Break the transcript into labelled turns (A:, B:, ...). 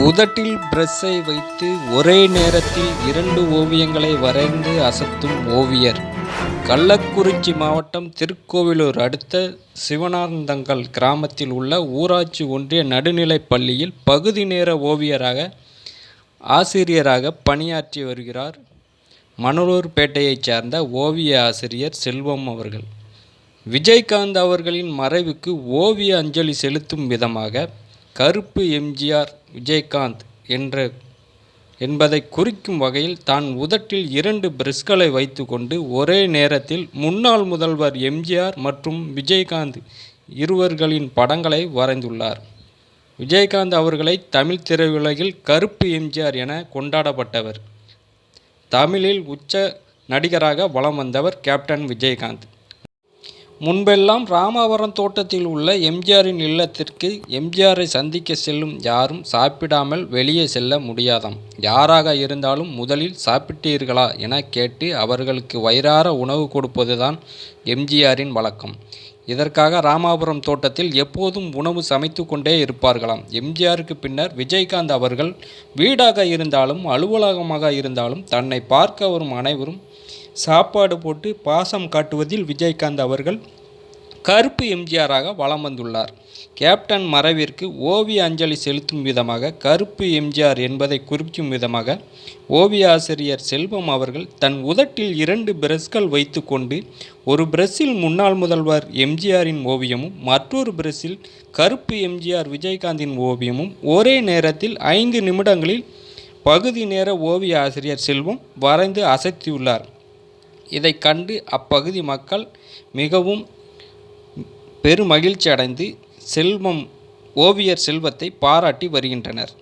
A: உதட்டில் பிரஸ்ஸை வைத்து ஒரே நேரத்தில் இரண்டு ஓவியங்களை வரைந்து அசத்தும் ஓவியர். கள்ளக்குறிச்சி மாவட்டம் திருக்கோவிலூர் அடுத்த சிவனார்ந்தங்கல் கிராமத்தில் உள்ள ஊராட்சி ஒன்றிய நடுநிலைப் பள்ளியில் பகுதி நேர ஓவியராக ஆசிரியராக பணியாற்றி வருகிறார் மணலூர்பேட்டையைச் சேர்ந்த ஓவிய ஆசிரியர் செல்வம் அவர்கள். விஜயகாந்த் அவர்களின் மறைவுக்கு ஓவிய அஞ்சலி செலுத்தும் விதமாக கருப்பு எம்ஜிஆர் விஜயகாந்த் என்ற என்பதை குறிக்கும் வகையில் தான் உதட்டில் இரண்டு பிரஷ்களை வைத்துக்கொண்டு ஒரே நேரத்தில் முன்னாள் முதல்வர் எம்ஜிஆர் மற்றும் விஜயகாந்த் இருவர்களின் படங்களை வரைந்துள்ளார். விஜயகாந்த் அவர்களை தமிழ் திரையுலகில் கருப்பு எம்ஜிஆர் என கொண்டாடப்பட்டவர். தமிழில் உச்ச நடிகராக வலம் வந்தவர் கேப்டன் விஜயகாந்த். முன்பெல்லாம் ராமாவரம் தோட்டத்தில் உள்ள எம்ஜிஆரின் இல்லத்திற்கு எம்ஜிஆரை சந்திக்க செல்லும் யாரும் சாப்பிடாமல் வெளியே செல்ல முடியாதாம். யாராக இருந்தாலும் முதலில் சாப்பிட்டீர்களா என கேட்டு அவர்களுக்கு வயிறார உணவு கொடுப்பதுதான் எம்ஜிஆரின் வழக்கம். இதற்காக ராமாபுரம் தோட்டத்தில் எப்போதும் உணவு சமைத்து கொண்டே இருப்பார்களாம். எம்ஜிஆருக்கு பின்னர் விஜயகாந்த் அவர்கள் வீடாக இருந்தாலும் அலுவலகமாக இருந்தாலும் தன்னை பார்க்க வரும் அனைவரும் சாப்பாடு போட்டு பாசம் காட்டுவதில் விஜயகாந்த் அவர்கள் கருப்பு எம்ஜிஆராக வலம் வந்துள்ளார். கேப்டன் மறைவிற்கு ஓவிய அஞ்சலி செலுத்தும் விதமாக கருப்பு எம்ஜிஆர் என்பதை குறிக்கும் விதமாக ஓவிய ஆசிரியர் செல்வம் அவர்கள் தன் உதட்டில் இரண்டு பிரஷ்கள் வைத்துக்கொண்டு ஒரு பிரஷ்ஷில் முன்னாள் முதல்வர் எம்ஜிஆரின் ஓவியமும் மற்றொரு பிரஷ்ஷில் கருப்பு எம்ஜிஆர் விஜயகாந்தின் ஓவியமும் ஒரே நேரத்தில் ஐந்து நிமிடங்களில் பகுதி நேர ஓவிய ஆசிரியர் செல்வம் வரைந்து அசத்தியுள்ளார். இதை கண்டு அப்பகுதி மக்கள் மிகவும் பெருமகிழ்ச்சி அடைந்து செல்வம் ஓவியர் செல்வத்தை பாராட்டி வருகின்றனர்.